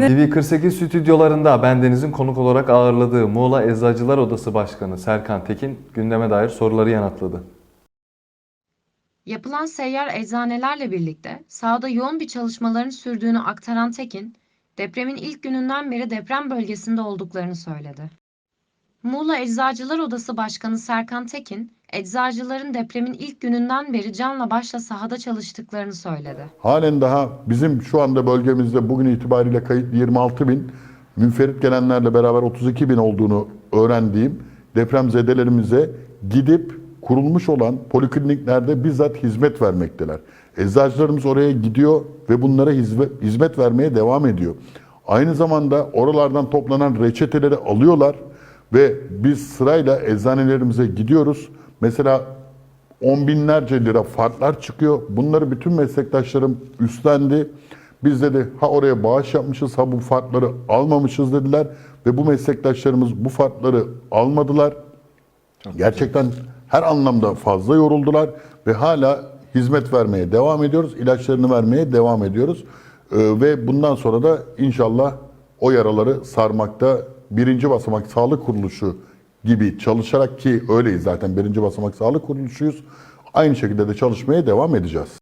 TV48 stüdyolarında bendenizin konuk olarak ağırladığı Muğla Eczacılar Odası Başkanı Serkan Tekin gündeme dair soruları yanıtladı. Yapılan seyyar eczanelerle birlikte sahada yoğun bir çalışmaların sürdüğünü aktaran Tekin, depremin ilk gününden beri deprem bölgesinde olduklarını söyledi. Muğla Eczacılar Odası Başkanı Serkan Tekin, eczacıların depremin ilk gününden beri canla başla sahada çalıştıklarını söyledi. Halen daha bizim şu anda bölgemizde bugün itibariyle kayıtlı 26 bin, münferit gelenlerle beraber 32 bin olduğunu öğrendiğim depremzedelerimize gidip kurulmuş olan polikliniklerde bizzat hizmet vermekteler. Eczacılarımız oraya gidiyor ve bunlara hizmet, vermeye devam ediyor. Aynı zamanda oralardan toplanan reçeteleri alıyorlar ve biz sırayla eczanelerimize gidiyoruz. Mesela on binlerce lira farklar çıkıyor. Bunları bütün meslektaşlarım üstlendi. Biz dedi ha oraya bağış yapmışız ha bu farkları almamışız dediler. Ve bu meslektaşlarımız bu farkları almadılar. Gerçekten her anlamda fazla yoruldular ve hala hizmet vermeye devam ediyoruz. İlaçlarını vermeye devam ediyoruz. Ee, ve bundan sonra da inşallah o yaraları sarmakta birinci basamak sağlık kuruluşu gibi çalışarak ki öyleyiz zaten birinci basamak sağlık kuruluşuyuz. Aynı şekilde de çalışmaya devam edeceğiz.